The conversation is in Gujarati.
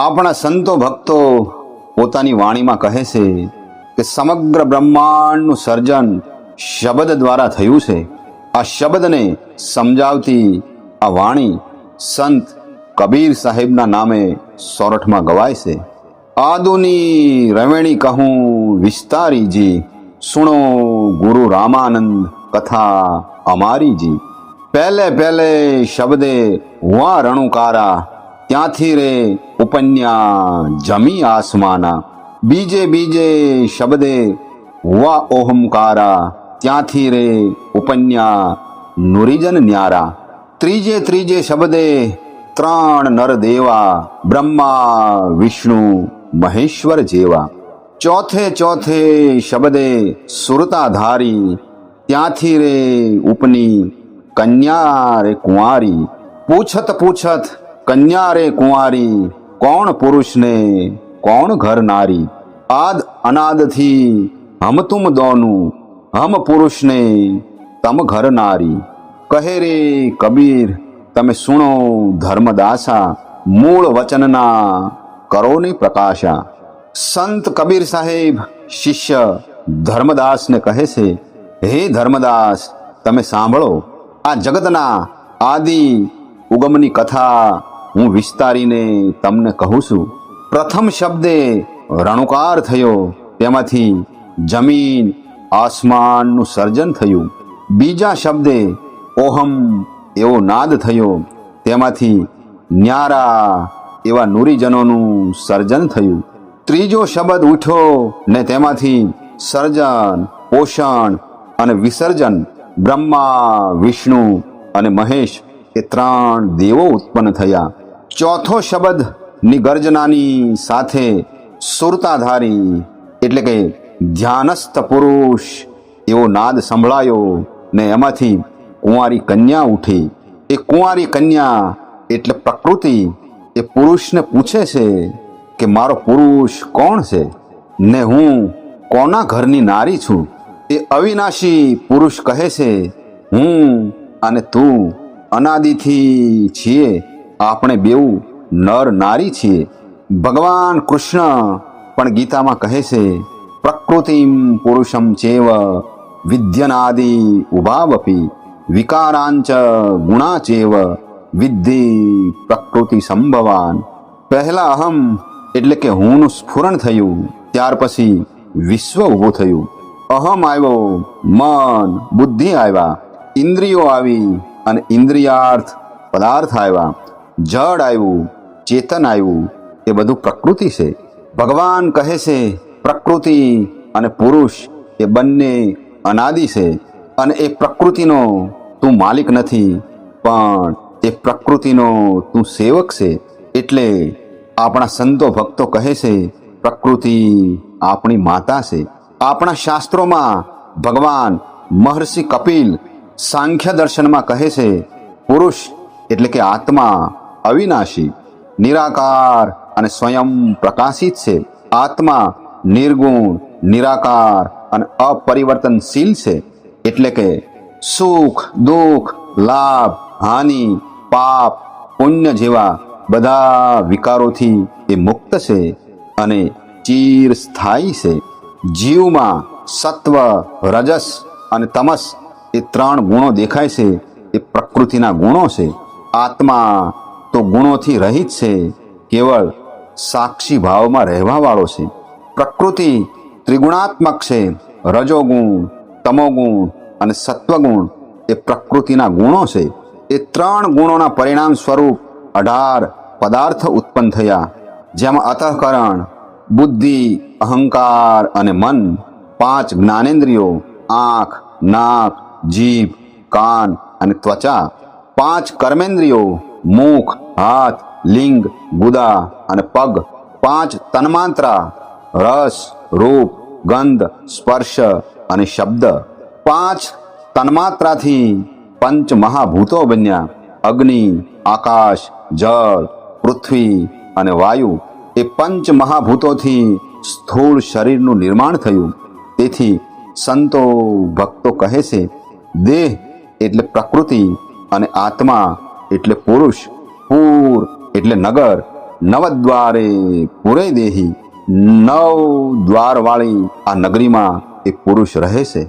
આપણા સંતો ભક્તો પોતાની વાણીમાં કહે છે કે સમગ્ર બ્રહ્માંડનું સર્જન શબ્દ દ્વારા થયું છે. આ શબ્દને સમજાવતી આ વાણી સંત કબીર સાહેબના નામે સોરઠમાં ગવાય છે. આદુની રવેણી કહું વિસ્તારીજી, સુણો ગુરુ રામાનંદ કથા અમારીજી. પહેલે પહેલે શબ્દે હુઆ રણુકારા ત્યાંથી રે ઉપન્યા જમી આસમાના. બીજે બીજે શબ્દે હુવા ઓહમકારા. ત્યાંથી રે ઉપન્યા નુરિજન ન્યારા. ત્રીજે ત્રીજે શબ્દે, ત્રણ નર દેવા, બ્રહ્મા, વિષ્ણુ, મહેશ્વર જેવા. ચોથે ચોથે શબ્દે, સુરતાધારી. ત્યાંથી રે ઉપની, કન્યા રે કુંવારી. પૂછત પૂછત કન્યા રે કુંવારી, કોણ પુરુષને, કોણ ઘર નારી? આદ અનાદથી હમ તુમ દોનું, હમ પુરુષને, તમ ઘર નારી. કહે રે કબીર, તમે સુણો ધર્મદાસા, મૂળ વચનના કરો ને પ્રકાશા. સંત કબીર સાહેબ, શિષ્ય ધર્મદાસને કહે છે, હે ધર્મદાસ, તમે સાંભળો. આ જગતના આદિ ઉગમની કથા હું વિસ્તારીને તમને કહું છું, પ્રથમ શબ્દે રણુકાર થયો, તેમાંથી જમીન, આસમાનનું સર્જન થયું. બીજા શબ્દે ઓહમ એવો નાદ થયો, તેમાંથી ન્યારા એવા નુરીજનોનું સર્જન થયું. ત્રીજો શબ્દ ઉઠ્યો ને તેમાંથી સર્જન, પોષણ અને વિસર્જન, બ્રહ્મા, વિષ્ણુ અને મહેશ એ ત્રણ દેવો ઉત્પન્ન થયા. ચોથો શબ્દની ગર્જનાની સાથે સુરતાધારી, એટલે કે ધ્યાનસ્થ પુરુષ, એવો નાદ સંભળાયો ને એમાંથી કુંવારી કન્યા ઉઠી. એ કુંવારી કન્યા એટલે પ્રકૃતિ. એ પુરુષને પૂછે છે કે, મારો પુરુષ કોણ છે? ને હું કોના ઘરની નારી છું? એ અવિનાશી પુરુષ કહે છે, હું અને તું અનાદિથી છીએ. આપણે બેઉ નર નારી છીએ. ભગવાન કૃષ્ણ પણ ગીતામાં કહે છે, પ્રકૃતિમ પુરુષમ ચેવ વિદ્યનાદિ ઉભાવપી, વિકારાંચ ગુણાચેવ વિદ્ધિ પ્રકૃતિ સંભવાન. પહેલા અહમ એટલે કે હુંનું સ્ફુરણ થયું, ત્યાર પછી વિશ્વ ઊભું થયું. અહમ આવ્યો, મન, બુદ્ધિ આવ્યા, ઇન્દ્રિયો આવી અને ઇન્દ્રિયાર્થ પદાર્થ આવ્યા. જડ આવ્યું, ચેતન આવ્યું, એ બધું પ્રકૃતિ છે. ભગવાન કહે છે, પ્રકૃતિ અને પુરુષ એ બંને અનાદિ છે અને એ પ્રકૃતિનો તું માલિક નથી, પણ એ પ્રકૃતિનો તું સેવક છે. એટલે આપણા સંતો ભક્તો કહે છે, પ્રકૃતિ આપણી માતા છે. આપણા શાસ્ત્રોમાં ભગવાન મહર્ષિ કપિલ સાંખ્ય દર્શનમાં કહે છે, પુરુષ એટલે કે આત્મા અવિનાશી, નિરાકાર અને સ્વયં પ્રકાશિત છે. આત્મા નિર્ગુણ, નિરાકાર અને અપરિવર્તનશીલ છે. એટલે કે સુખ, દુઃખ, લાભ, હાનિ, પાપ, પુણ્ય જેવા બધા વિકારોથી એ મુક્ત છે અને ચીર સ્થાયી છે. જીવમાં સત્વ, રજસ અને તમસ એ ત્રણ ગુણો દેખાય છે. એ પ્રકૃતિના ગુણો છે. આત્મા તો ગુણોથી રહિત છે, કેવળ સાક્ષી ભાવમાં રહેવાવાળો છે. પ્રકૃતિ ત્રિગુણાત્મક છે. રજોગુણ, તમોગુણ અને સત્વગુણ એ પ્રકૃતિના ગુણો છે. એ ત્રણ ગુણોના પરિણામ સ્વરૂપ અઢાર પદાર્થ ઉત્પન્ન થયા, જેમાં અતઃકરણ, બુદ્ધિ, અહંકાર અને મન, પાંચ જ્ઞાનેન્દ્રિયો, આંખ, નાક, જીભ, કાન અને ત્વચા, પાંચ કર્મેન્દ્રિયો મુખ હાથ, લિંગ, ગુદા અને પગ, પાંચ તન્માત્રા, રસ, રૂપ, ગંધ, સ્પર્શ અને શબ્દ. પાંચ તન્માત્રાથી પંચ મહાભૂતો બન્યા. અગ્નિ, આકાશ, જળ, પૃથ્વી અને વાયુ એ પંચ મહાભૂતોથી સ્થૂળ શરીરનું નિર્માણ થયું. તેથી સંતો ભક્તો કહે છે, દેહ એટલે પ્રકૃતિ અને આત્મા એટલે પુરુષ, પૂર, એટલે નગર, નવદ્વારે પૂરે દેહી નવ દ્વારવાળી આ નગરીમાં એક પુરુષ રહે છે.